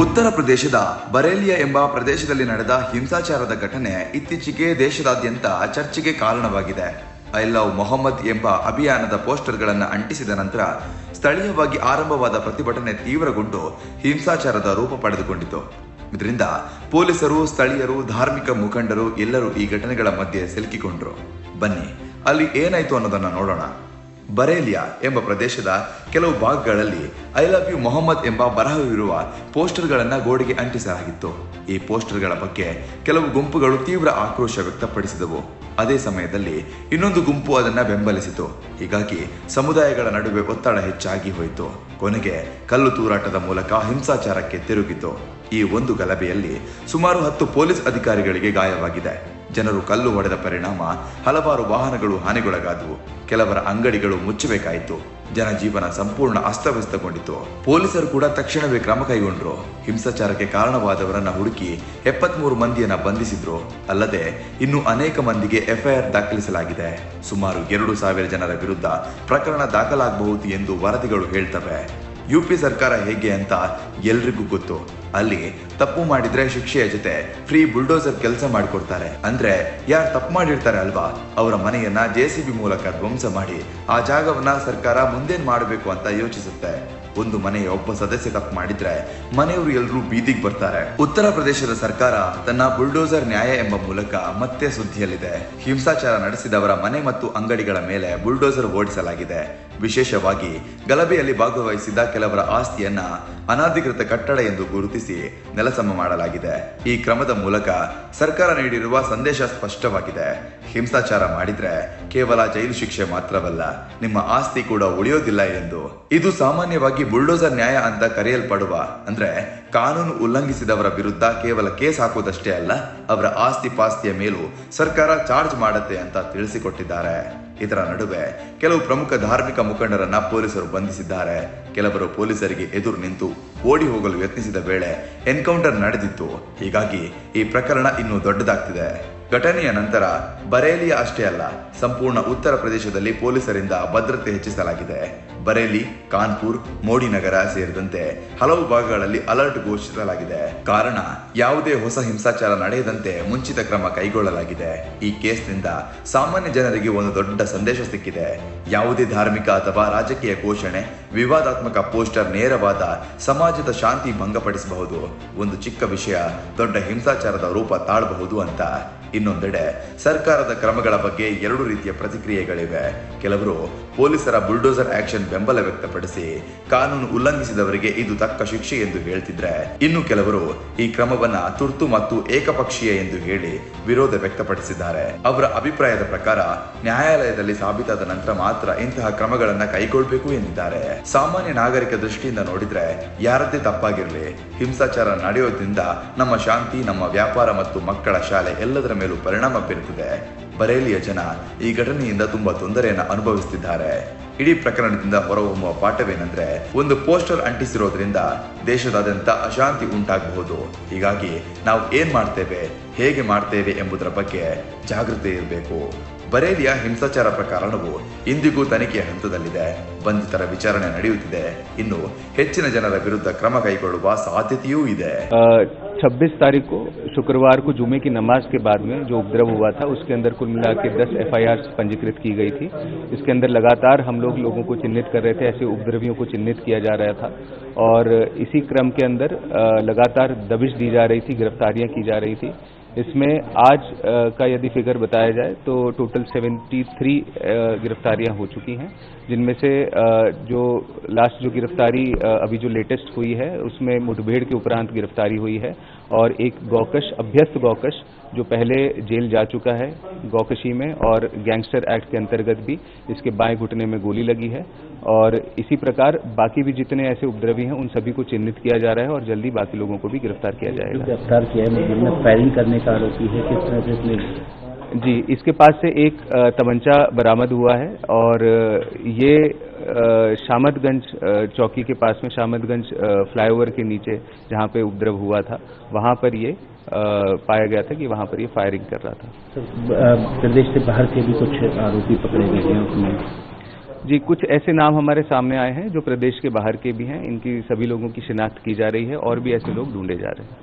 ಉತ್ತರ ಪ್ರದೇಶದ ಬರೇಲಿಯಾ ಎಂಬ ಪ್ರದೇಶದಲ್ಲಿ ನಡೆದ ಹಿಂಸಾಚಾರದ ಘಟನೆ ಇತ್ತೀಚೆಗೆ ದೇಶದಾದ್ಯಂತ ಚರ್ಚೆಗೆ ಕಾರಣವಾಗಿದೆ. ಐ ಲವ್ ಮೊಹಮ್ಮದ್ ಎಂಬ ಅಭಿಯಾನದ ಪೋಸ್ಟರ್ಗಳನ್ನು ಅಂಟಿಸಿದ ನಂತರ ಸ್ಥಳೀಯವಾಗಿ ಆರಂಭವಾದ ಪ್ರತಿಭಟನೆ ತೀವ್ರಗೊಂಡು ಹಿಂಸಾಚಾರದ ರೂಪ ಪಡೆದುಕೊಂಡಿತು. ಇದರಿಂದ ಪೊಲೀಸರು, ಸ್ಥಳೀಯರು, ಧಾರ್ಮಿಕ ಮುಖಂಡರು ಎಲ್ಲರೂ ಈ ಘಟನೆಗಳ ಮಧ್ಯೆ ಸಿಲುಕಿಕೊಂಡ್ರು. ಬನ್ನಿ, ಅಲ್ಲಿ ಏನಾಯ್ತು ಅನ್ನೋದನ್ನ ನೋಡೋಣ. ಬರೇಲಿಯಾ ಎಂಬ ಪ್ರದೇಶದ ಕೆಲವು ಭಾಗಗಳಲ್ಲಿ ಐ ಲವ್ ಯು ಮೊಹಮ್ಮದ್ ಎಂಬ ಬರಹವಿರುವ ಪೋಸ್ಟರ್ಗಳನ್ನು ಗೋಡೆಗೆ ಅಂಟಿಸಲಾಗಿತ್ತು. ಈ ಪೋಸ್ಟರ್ಗಳ ಬಗ್ಗೆ ಕೆಲವು ಗುಂಪುಗಳು ತೀವ್ರ ಆಕ್ರೋಶ ವ್ಯಕ್ತಪಡಿಸಿದವು. ಅದೇ ಸಮಯದಲ್ಲಿ ಇನ್ನೊಂದು ಗುಂಪು ಅದನ್ನ ಬೆಂಬಲಿಸಿತು. ಹೀಗಾಗಿ ಸಮುದಾಯಗಳ ನಡುವೆ ಒತ್ತಡ ಹೆಚ್ಚಾಗಿ ಹೋಯಿತು. ಕೊನೆಗೆ ಕಲ್ಲು ತೂರಾಟದ ಮೂಲಕ ಹಿಂಸಾಚಾರಕ್ಕೆ ತಿರುಗಿತು. ಈ ಒಂದು ಗಲಭೆಯಲ್ಲಿ ಸುಮಾರು ಹತ್ತು ಪೊಲೀಸ್ ಅಧಿಕಾರಿಗಳಿಗೆ ಗಾಯವಾಗಿದೆ. ಜನರು ಕಲ್ಲು ಹೊಡೆದ ಪರಿಣಾಮ, ಹಲವಾರು ವಾಹನಗಳು ಹಾನಿಗೊಳಗಾದವು. ಕೆಲವರ ಅಂಗಡಿಗಳು ಮುಚ್ಚಬೇಕಾಯಿತು. ಜನಜೀವನ ಸಂಪೂರ್ಣ ಅಸ್ತವ್ಯಸ್ತಗೊಂಡಿತು. ಪೊಲೀಸರು ಕೂಡ ತಕ್ಷಣವೇ ಕ್ರಮ ಕೈಗೊಂಡ್ರು. ಹಿಂಸಾಚಾರಕ್ಕೆ ಕಾರಣವಾದವರನ್ನ ಹುಡುಕಿ ಎಪ್ಪತ್ಮೂರು ಮಂದಿಯನ್ನ ಬಂಧಿಸಿದ್ರು. ಅಲ್ಲದೆ ಇನ್ನು ಅನೇಕ ಮಂದಿಗೆ ಎಫ್ಐಆರ್ ದಾಖಲಿಸಲಾಗಿದೆ. ಸುಮಾರು ಎರಡು ಸಾವಿರ ಜನರ ವಿರುದ್ಧ ಪ್ರಕರಣ ದಾಖಲಾಗಬಹುದು ಎಂದು ವರದಿಗಳು ಹೇಳ್ತವೆ. ಯುಪಿ ಸರ್ಕಾರ ಹೇಗೆ ಅಂತ ಎಲ್ರಿಗೂ ಗೊತ್ತು. ಅಲ್ಲಿ ತಪ್ಪು ಮಾಡಿದ್ರೆ ಶಿಕ್ಷೆಯ ಜೊತೆ ಫ್ರೀ ಬುಲ್ಡೋಸರ್ ಕೆಲಸ ಮಾಡಿಕೊಡ್ತಾರೆ. ಅಂದ್ರೆ ಯಾರು ತಪ್ಪು ಮಾಡಿರ್ತಾರೆ ಅಲ್ವಾ? ಅವರ ಮನೆಯನ್ನ ಜೆ ಮೂಲಕ ಧ್ವಂಸ ಮಾಡಿ ಆ ಜಾಗವನ್ನ ಸರ್ಕಾರ ಮುಂದೇನ್ ಮಾಡಬೇಕು ಅಂತ ಯೋಚಿಸುತ್ತೆ. ಒಂದು ಮನೆಯ ಒಬ್ಬ ಸದಸ್ಯ ತಪ್ಪು ಮಾಡಿದ್ರೆ ಮನೆಯವರು ಎಲ್ಲರೂ ಬೀದಿಗೆ ಬರ್ತಾರೆ. ಉತ್ತರ ಪ್ರದೇಶದ ಸರ್ಕಾರ ತನ್ನ ಬುಲ್ಡೋಸರ್ ನ್ಯಾಯ ಎಂಬ ಮೂಲಕ ಮತ್ತೆ ಸುದ್ದಿಯಲ್ಲಿದೆ. ಹಿಂಸಾಚಾರ ನಡೆಸಿದವರ ಮನೆ ಮತ್ತು ಅಂಗಡಿಗಳ ಮೇಲೆ ಬುಲ್ಡೋಸರ್ ಓಡಿಸಲಾಗಿದೆ. ವಿಶೇಷವಾಗಿ ಗಲಭೆಯಲ್ಲಿ ಭಾಗವಹಿಸಿದ ಕೆಲವರ ಆಸ್ತಿಯನ್ನ ಅನಧಿಕೃತ ಕಟ್ಟಡ ಎಂದು ಗುರುತಿಸಿ ನೆಲಸಮ ಮಾಡಲಾಗಿದೆ. ಈ ಕ್ರಮದ ಮೂಲಕ ಸರ್ಕಾರ ನೀಡಿರುವ ಸಂದೇಶ ಸ್ಪಷ್ಟವಾಗಿದೆ. ಹಿಂಸಾಚಾರ ಮಾಡಿದ್ರೆ ಕೇವಲ ಜೈಲು ಶಿಕ್ಷೆ ಮಾತ್ರವಲ್ಲ, ನಿಮ್ಮ ಆಸ್ತಿ ಕೂಡ ಉಳಿಯೋದಿಲ್ಲ ಎಂದು. ಇದು ಸಾಮಾನ್ಯವಾಗಿ ಬುಲ್ಡೋಸರ್ ನ್ಯಾಯ ಅಂತ ಕರೆಯಲ್ಪಡುವ, ಅಂದ್ರೆ ಕಾನೂನು ಉಲ್ಲಂಘಿಸಿದವರ ವಿರುದ್ಧ ಕೇವಲ ಕೇಸ್ ಹಾಕುವುದಷ್ಟೇ ಅಲ್ಲ, ಅವರ ಆಸ್ತಿ ಪಾಸ್ತಿಯ ಮೇಲೂ ಸರ್ಕಾರ ಚಾರ್ಜ್ ಮಾಡುತ್ತೆ ಅಂತ ತಿಳಿಸಿಕೊಟ್ಟಿದ್ದಾರೆ. ಇದರ ನಡುವೆ ಕೆಲವು ಪ್ರಮುಖ ಧಾರ್ಮಿಕ ಮುಖಂಡರನ್ನ ಪೊಲೀಸರು ಬಂಧಿಸಿದ್ದಾರೆ. ಕೆಲವರು ಪೊಲೀಸರಿಗೆ ಎದುರು ನಿಂತು ಓಡಿ ಹೋಗಲು ಯತ್ನಿಸಿದ ವೇಳೆ ಎನ್ಕೌಂಟರ್ ನಡೆದಿತ್ತು. ಹೀಗಾಗಿ ಈ ಪ್ರಕರಣ ಇನ್ನೂ ದೊಡ್ಡದಾಗ್ತಿದೆ. ಘಟನೆಯ ನಂತರ ಬರೇಲಿಯ ಅಷ್ಟೇ ಅಲ್ಲ, ಸಂಪೂರ್ಣ ಉತ್ತರ ಪ್ರದೇಶದಲ್ಲಿ ಪೊಲೀಸರಿಂದ ಭದ್ರತೆ ಹೆಚ್ಚಿಸಲಾಗಿದೆ. ಬರೇಲಿ, ಕಾನ್ಪುರ್, ಮೋಡಿ ನಗರ ಸೇರಿದಂತೆ ಹಲವು ಭಾಗಗಳಲ್ಲಿ ಅಲರ್ಟ್ ಘೋಷಿಸಲಾಗಿದೆ. ಕಾರಣ, ಯಾವುದೇ ಹೊಸ ಹಿಂಸಾಚಾರ ನಡೆಯದಂತೆ ಮುಂಚಿತ ಕ್ರಮ ಕೈಗೊಳ್ಳಲಾಗಿದೆ. ಈ ಕೇಸ್ನಿಂದ ಸಾಮಾನ್ಯ ಜನರಿಗೆ ಒಂದು ದೊಡ್ಡ ಸಂದೇಶ ಸಿಕ್ಕಿದೆ. ಯಾವುದೇ ಧಾರ್ಮಿಕ ಅಥವಾ ರಾಜಕೀಯ ಘೋಷಣೆ, ವಿವಾದಾತ್ಮಕ ಪೋಸ್ಟರ್ ನೇರವಾದ ಸಮಾಜದ ಶಾಂತಿ ಭಂಗಪಡಿಸಬಹುದು. ಒಂದು ಚಿಕ್ಕ ವಿಷಯ, ದೊಡ್ಡ ಹಿಂಸಾಚಾರದ ರೂಪ ತಾಳಬಹುದು ಅಂತ. ಇನ್ನೊಂದೆಡೆ ಸರ್ಕಾರದ ಕ್ರಮಗಳ ಬಗ್ಗೆ ಎರಡು ರೀತಿಯ ಪ್ರತಿಕ್ರಿಯೆಗಳಿವೆ. ಕೆಲವರು ಪೊಲೀಸರ ಬುಲ್ಡೋಸರ್ ಆಕ್ಷನ್ ಬೆಂಬಲ ವ್ಯಕ್ತಪಡಿಸಿ ಕಾನೂನು ಉಲ್ಲಂಘಿಸಿದವರಿಗೆ ಇದು ತಕ್ಕ ಶಿಕ್ಷೆ ಎಂದು ಹೇಳ್ತಿದ್ರೆ. ಇನ್ನು ಕೆಲವರು ಈ ಕ್ರಮವನ್ನ ತುರ್ತು ಮತ್ತು ಏಕಪಕ್ಷೀಯ ಎಂದು ಹೇಳಿ ವಿರೋಧ ವ್ಯಕ್ತಪಡಿಸಿದ್ದಾರೆ. ಅವರ ಅಭಿಪ್ರಾಯದ ಪ್ರಕಾರ ನ್ಯಾಯಾಲಯದಲ್ಲಿ ಸಾಬೀತಾದ ನಂತರ ಮಾತ್ರ ಇಂತಹ ಕ್ರಮಗಳನ್ನ ಕೈಗೊಳ್ಳಬೇಕು ಎಂದಿದ್ದಾರೆ. ಸಾಮಾನ್ಯ ನಾಗರಿಕ ದೃಷ್ಟಿಯಿಂದ ನೋಡಿದ್ರೆ ಯಾರದ್ದೇ ತಪ್ಪಾಗಿರಲಿ, ಹಿಂಸಾಚಾರ ನಡೆಯೋದ್ರಿಂದ ನಮ್ಮ ಶಾಂತಿ, ನಮ್ಮ ವ್ಯಾಪಾರ ಮತ್ತು ಮಕ್ಕಳ ಶಾಲೆ ಎಲ್ಲದರ ಮೇಲೂ ಪರಿಣಾಮ ಬೀರುತ್ತಿದೆ. ಬರೇಲಿಯ ಜನ ಈ ಘಟನೆಯಿಂದ ತುಂಬಾ ತೊಂದರೆಯನ್ನು ಅನುಭವಿಸುತ್ತಿದ್ದಾರೆ ಇಡೀ ಪ್ರಕರಣದಿಂದ ಹೊರಹೊಮ್ಮುವ ಪಾಠವೇನೆಂದ್ರೆ, ಒಂದು ಪೋಸ್ಟರ್ ಅಂಟಿಸಿರೋದ್ರಿಂದ ದೇಶದಾದ್ಯಂತ ಅಶಾಂತಿ ಉಂಟಾಗಬಹುದು. ಹೀಗಾಗಿ ನಾವು ಏನ್ ಮಾಡ್ತೇವೆ, ಹೇಗೆ ಮಾಡ್ತೇವೆ ಎಂಬುದರ ಬಗ್ಗೆ ಜಾಗೃತಿ ಇರಬೇಕು. ಬರೇಲಿಯ ಹಿಂಸಾಚಾರ ಪ್ರಕರಣವು ಇಂದಿಗೂ ತನಿಖೆಯ ಹಂತದಲ್ಲಿದೆ ಬಂಧಿತರ ವಿಚಾರಣೆ ನಡೆಯುತ್ತಿದೆ ಇನ್ನು ಹೆಚ್ಚಿನ ಜನರ ವಿರುದ್ಧ ಕ್ರಮ ಕೈಗೊಳ್ಳುವ ಸಾಧ್ಯತೆಯೂ ಇದೆ छब्बीस तारीख को शुक्रवार को जुमे की नमाज के बाद में जो उपद्रव हुआ था उसके अंदर कुल मिला के दस एफ पंजीकृत की गई थी इसके अंदर लगातार हम लोग लोगों को चिन्हित कर रहे थे ऐसे उपद्रवियों को चिन्हित किया जा रहा था और इसी क्रम के अंदर अ, लगातार दबिश दी जा रही थी गिरफ्तारियां की जा रही थी इसमें आज का यदि फिगर बताया जाए तो टोटल 73 अ, गिरफ्तारियाँ हो चुकी हैं जिनमें से जो लास्ट जो गिरफ्तारी अभी जो लेटेस्ट हुई है उसमें मुठभेड़ के उपरांत गिरफ्तारी हुई है और एक गौकश अभ्यस्त गौकश जो पहले जेल जा चुका है गौकशी में और गैंगस्टर एक्ट के अंतर्गत भी इसके बाएँ घुटने में गोली लगी है और इसी प्रकार बाकी भी जितने ऐसे उपद्रवी हैं उन सभी को चिन्हित किया जा रहा है और जल्दी बाकी लोगों को भी गिरफ़्तार किया जाएगा। गिरफ़्तार किया है फायरिंग करने का आरोपी है किस तरह से जी इसके पास से एक तमंचा बरामद हुआ है और ये शामतगंज चौकी के पास में शामतगंज फ्लाईओवर के नीचे जहाँ पे उपद्रव हुआ था वहाँ पर ये पाया गया था कि वहाँ पर ये फायरिंग कर रहा था। तो, प्रदेश से बाहर के भी कुछ आरोपी पकड़े गए हैं उसमें जी, कुछ ऐसे नाम हमारे सामने आए हैं जो प्रदेश के बाहर के भी हैं। इनकी सभी लोगों की शिनाख्त की जा रही है और भी ऐसे लोग ढूंढे जा रहे हैं।